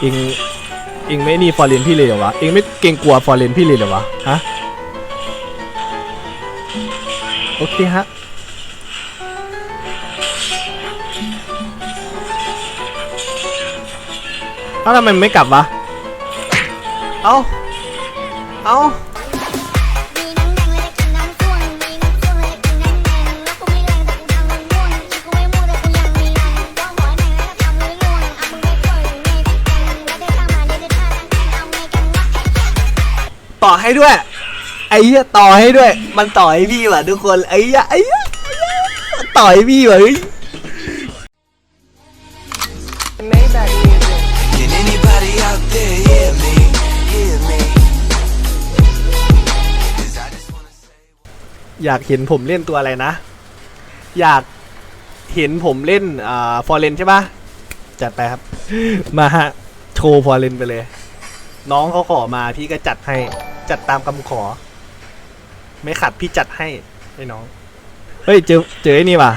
เองเองไม่นี่ฟอร์เรนพี่เลยเหรอวะเองไม่เกรงกลัวฟอร์เรนพี่เลยเหรอวะฮะโอเคฮะเอ้าทำไมมันไม่กลับวะ เอ้า เอ้า ให้ด้วย ไอ้เหี้ยต่อให้ด้วย มันต่อให้พี่ว่ะทุกคน ไอ้เหี้ยไอ้เหี้ยไอ้ยมันต่อให้พี่ว่ะเฮ้ย Can anybody out there hear me? Hear me? อยากเห็นผมเล่นตัวอะไรนะ อยากเห็นผมเล่นอ่าฟอร์เรนใช่ปะจัดไปครับ มาฮะ โชว์ฟอร์เรนไปเลย น้องเขาขอมาพี่ก็จัดให้ จัดตามคำขอ ไม่ขัดพี่จัดให้ให้น้อง เฮ้ยเจอเจอไอ้นี่ว่ะ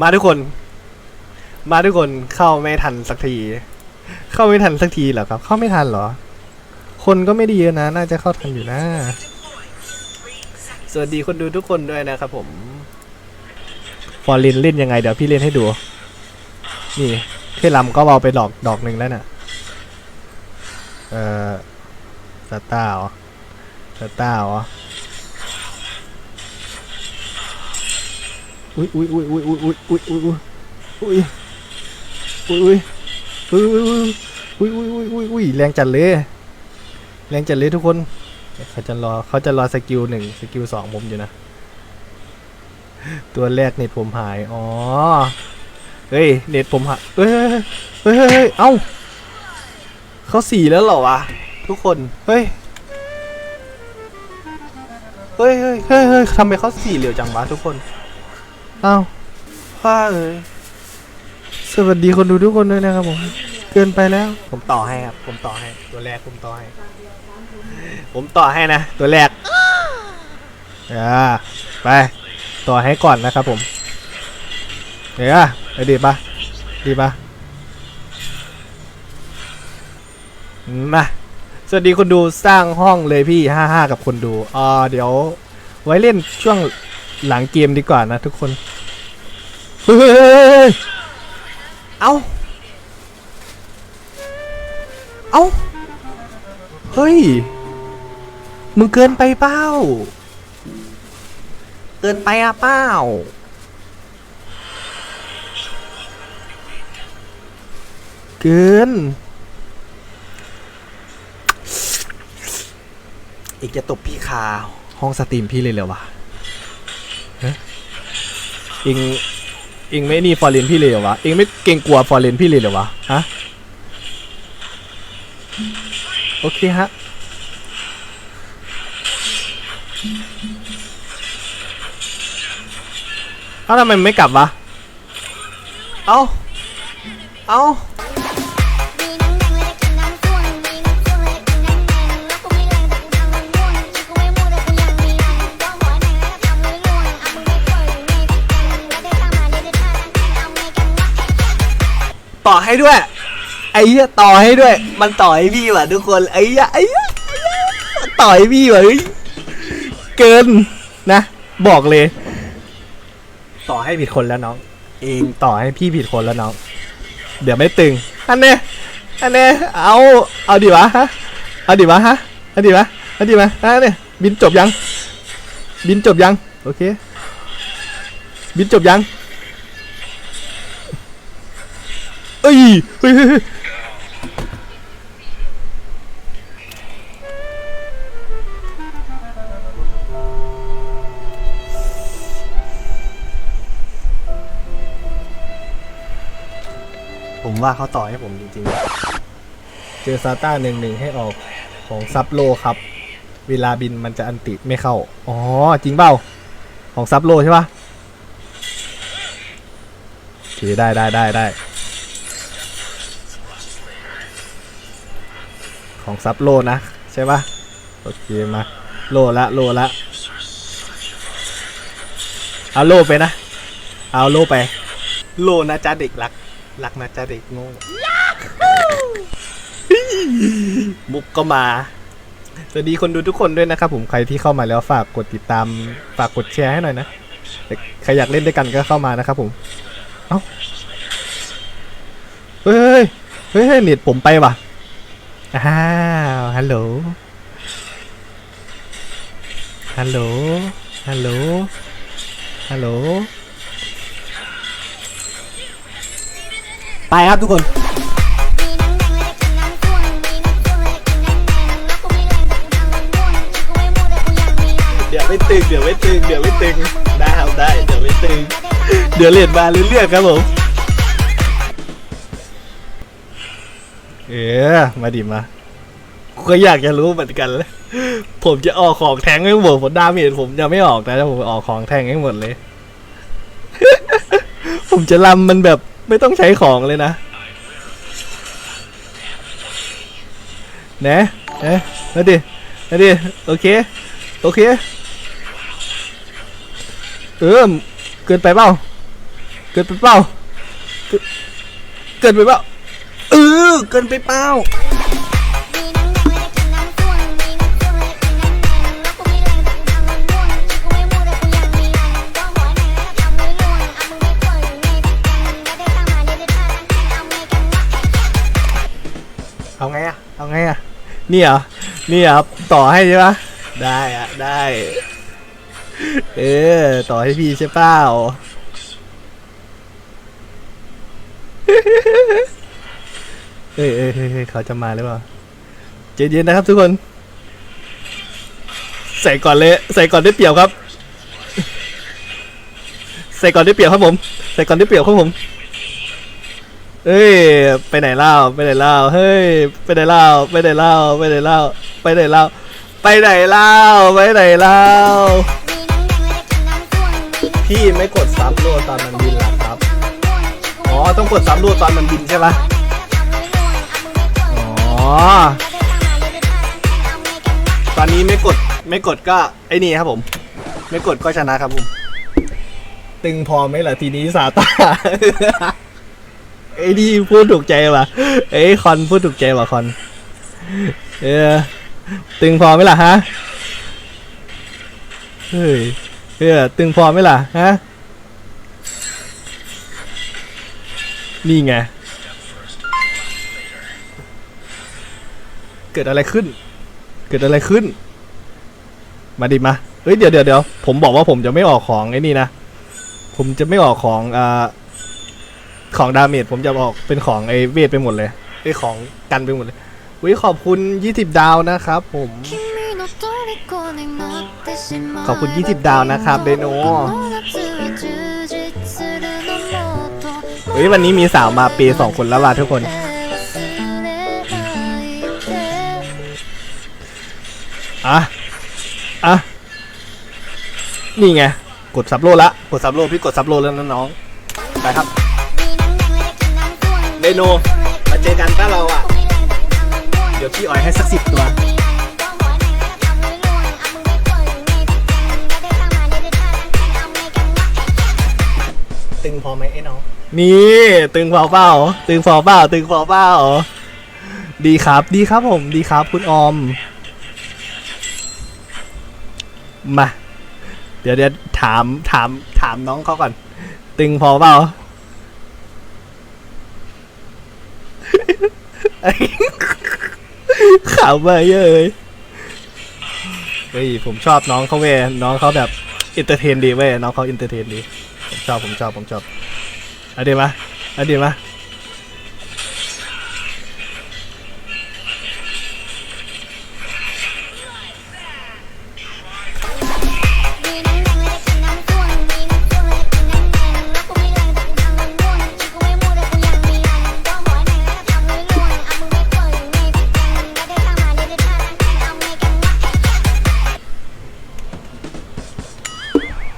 มาทุกคน มาทุกคนเข้าไม่ทันสักที เข้าไม่ทันสักทีเหรอครับ เข้าไม่ทันเหรอ คนก็ไม่ได้เยอะนะ น่าจะเข้าทันอยู่นะ สวัสดีคนดูทุกคนด้วยนะครับผม ฟอร์เรนเล่นยังไงเดี๋ยวพี่เล่นให้ดู นี่เทลำก็เอาไปดอกดอกหนึ่งแล้วน่ะ เอ่อ สตาร์เหรอสตาร์เหรออุ้ยอุ้ยอุ้ยอุ้ยอุ้ยอุ้ยอุ้ยอุ้ยอุ้ยอุ้ยอุ้ยอุ้ยอุ้ยอุ้ยอุ้ยอุ้ยอุ้ยอุ้ยแรงจัดเลยแรงจัดเลยทุกคนเขาจะรอเขาจะรอสกิลหนึ่งสกิลสองผมอยู่นะ ตัวแรกเน็ตผมหาย อ๋อ เฮ้ย เน็ตผมหายเฮ้ยเฮ้ยเฮ้ยเฮ้ยเอ้าเขาสี่แล้วเหรอวะ ทุกคน เฮ้ย เฮ้ยเฮ้ยเฮ้ยเฮ้ยทำไมเขาสี่เร็วจังวะทุกคนเอ้าพ้าเอ้ย สวัสดีคนดูทุกคนด้วยนะครับผม เกินไปแล้ว ผมต่อให้ครับ ผมต่อให้ ตัวแรกผมต่อให้ ผมต่อให้นะ ตัวแรกอ่าไป ต่อให้ก่อนนะครับผม เดี๋ยวไปดีปะดีปะมา สวัสดีคนดูสร้างห้องเลยพี่ห้าห้ากับคนดูอ่าเดี๋ยว ไว้เล่นช่วงหลังเกมดีกว่านะทุกคน เฮ้ย เอ้าเอ้าเฮ้ย มึงเกินไปเปล่าเกินไปอะเปล่าเกิน อีกจะตบพี่คาห้องสตรีมพี่เลยเหรอวะฮะเองเองไม่นี่ฟอร์เรนพี่เลยเหรอวะเองไม่เกรงกลัวฟอร์เรนพี่เลยเหรอวะฮะโอเคฮะเอ้าทำไมไม่กลับวะ เอ้า เอ้า ให้ด้วย ไอ้เหี้ยต่อให้ด้วย มันต่อให้พี่ว่ะทุกคน ไอ้เหี้ยไอ้เหี้ยไอ้ยมันต่อให้พี่ว่ะเฮ้ยเกินนะ บอกเลย ต่อให้ผิดคนแล้วน้อง เองต่อให้พี่ผิดคนแล้วน้อง เดี๋ยวไม่ตึง อันเนี้ยอันเนี้ยเอา เอาดิวะฮะ เอาดิวะฮะ เอาดิวะเอาดิวะอันเนี้ยบินจบยัง บินจบยัง โอเค บินจบยัง อ้ยเฮ้ยผมว่าเขาต่อให้ผมจริงๆ เจอซาต้าหนึ่งหนึ่งให้ออกของซับโลครับ เวลาบินมันจะอันติไม่เข้า อ๋อ จริงเปล่า ของซับโลใช่ปะโอเคได้ได้ได้ได้ ของซับโลนะ ใช่ปะโอเคมาโลละโลละเอาโลไปนะ เอาโลไป โลนะจ๊ะเด็กรักรักนะจ๊ะเด็กโง่มุกก็มา สวัสดีคนดูทุกคนด้วยนะครับผมใครที่เข้ามาแล้วฝากกดติดตามฝากกดแชร์ให้หน่อยนะใครอยากเล่นด้วยกันก็เข้ามานะครับผมเอ้าเฮ้ยเฮ้ยเฮ้ยเน็ตผมไปว่ะ อ้าว ฮัลโหล ฮัลโหล ฮัลโหล ฮัลโหล ไปครับทุกคน มีน้ำแดงและกินน้ำส้วมมีน้ำส้วมและกินน้ำแดงแล้วกูไม่แรงแต่กูทำมันม่วงอีกกูไม่มั่วแต่กูยังมีแรง เดี๋ยวไม่ตึง เดี๋ยวไม่ตึง เดี๋ยวไม่ตึง ได้ครับได้ เดี๋ยวไม่ตึง เดี๋ยวเรียนมาเรื่อยๆครับผม เออมาดิมาก็อยากจะรู้เหมือนกันเลยผมจะออกของแทงให้หมดผมดาเมจผมจะไม่ออกนะแต่ผมออกของแทงให้หมดเลย ผมจะลำมันแบบไม่ต้องใช้ของเลยนะนะเอ๊ะมาดิมาดิโอเค โอเค เออเกินไปเปล่า เกินไปเปล่า เกินเกินไปเปล่า เออเกินไปเปล่ามีน้ำแดงและกินน้ำส้วมมีน้ำส้วมและกินน้ำแดงแล้วกูไม่แรงแต่กูทำมันม่วงอีกกูไม่มั่วแต่กูยังมีแรงก็หัวแดงแล้วทำไม่ร่วงเอามึงไม่ป่วยอยู่ในพริกแกงไม่ได้ตั้งมาเดี๋ยวจะท่าทางเอาไงกันวะเอาไงอะเอาไงอะนี่เหรอ นี่เหรอครับต่อให้ใช่ปะได้อะได้ เออ ต่อให้พี่ใช่เปล่า เอ้ยเอ้ยเอ้ยเขาจะมาหรือเปล่าเย็นๆนะครับทุกคน ใส่ก่อนเลยใส่ก่อนได้เปรียบครับ ใส่ก่อนได้เปรียบครับผม ใส่ก่อนได้เปรียบครับผมเอ้ยไปไหนเล่าไปไหนเล่าเฮ้ยไปไหนเล่าไปไหนเล่าไปไหนเล่าไปไหนเล่าไปไหนเล่าไปไหนเล่าพี่ไม่กดซับโลตอนมันบินหรอครับอ๋อต้องกดซับโลตอนมันบินใช่ปะอ๋อ ตอนนี้ไม่กดไม่กดก็ไอ้นี่ครับผม ไม่กดก็ชนะครับผม ตึงพอไหมล่ะทีนี้ซาตาไอ้นี่พูดถูกใจว่ะไอ้คอนพูดถูกใจว่ะคอน เออ ตึงพอไหมล่ะฮะ เฮ้ยเออตึงพอไหมล่ะฮะ นี่ไง เกิดอะไรขึ้น เกิดอะไรขึ้น มาดิมาเฮ้ยเดี๋ยวเดี๋ยวเดี๋ยวผมบอกว่าผมจะไม่ออกของไอ้นี่นะ ผมจะไม่ออกของอ่าของดาเมจผมจะออกเป็นของไอเวทไปหมดเลยไอของกันไปหมดเลยวิขอบคุณ 20 ดาวนะครับ ผม ขอบคุณ 20 ดาวนะครับเดโนเฮ้ยวันนี้มีสาวมาเปย์สองคนแล้วว่ะทุกคน นี่ไง กดซับโลละกดซับโลพี่กดซับโลแล้วนะน้องไปครับเดโนมาเจอกันป้าเราอะ เดี๋ยวพี่อ่อยให้สักสิบตัวตึงพอไหมไอ้น้อง นี่ตึงพอเปล่า ตึงพอเปล่า ตึงพอเปล่า ดีครับ ดีครับผม ดีครับคุณออม มาเดี๋ยวเดี๋ยวถามถามถามน้องเขาก่อน ตึงพอเปล่าขำมาเยอะเลยเฮ้ยผมชอบน้องเขาเว้ยน้องเขาแบบอินเตอร์เทนดีเว้ยน้องเขาอินเตอร์เทนดี ผมชอบผมชอบผมชอบเอาดีมาเอาดีมา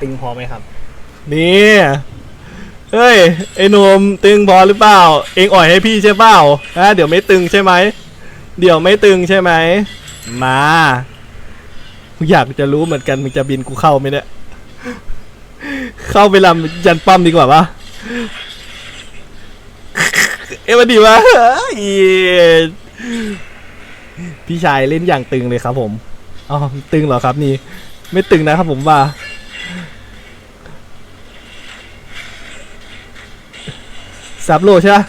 ตึงพอไหมครับ นี่เฮ้ยไอ้หนมตึงพอหรือเปล่า เองอ่อยให้พี่ใช่เปล่าฮะเดี๋ยวไม่ตึงใช่ไหมเดี๋ยวไม่ตึงใช่ไหมมาอยากจะรู้เหมือนกันมึงจะบินกูเข้าไหมเนี่ยเข้าไปลำยันป้อมดีกว่าปะเอ้ยมาดีวะพี่ชายเล่นอย่างตึงเลยครับผมอ๋อตึงเหรอครับนี่ ไม่ตึงนะครับผมว่า ซับโลใช่ปะ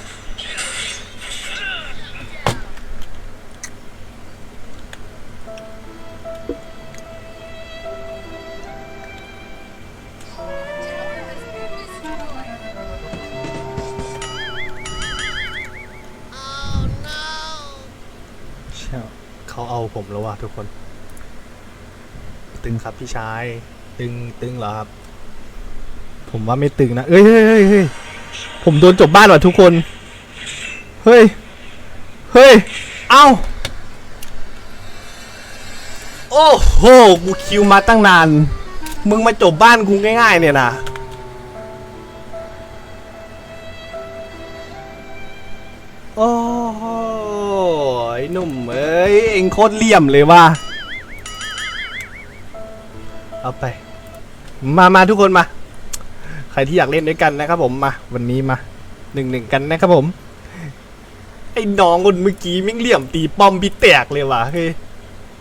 ใช่เขาเอาผมแล้วว่ะทุกคน ตึงครับพี่ชาย ตึงตึงเหรอครับ ผมว่าไม่ตึงนะ เอ้ยเฮ้ยเฮ้ย ผมโดนจบบ้านว่ะทุกคน เฮ้ย เฮ้ย เอ้า โอ้โห กูคิวมาตั้งนาน มึงมาจบบ้านกูง่ายๆเนี่ยนะโอ้โหนุ่มเอ้ย เอ็งโคตรเลี่ยมเลยว่ะ เอาไป มามาทุกคนมา รที่อยากเล่นด้วยกันนะครับผมมาวันนี้มาหนึ่งหนึ่งกันนะครับผม ไอ้น้องคนเมื่อกี้มิ่งเหลี่ยมตีป้อมพี่แตกเลยว่ะเฮ้ย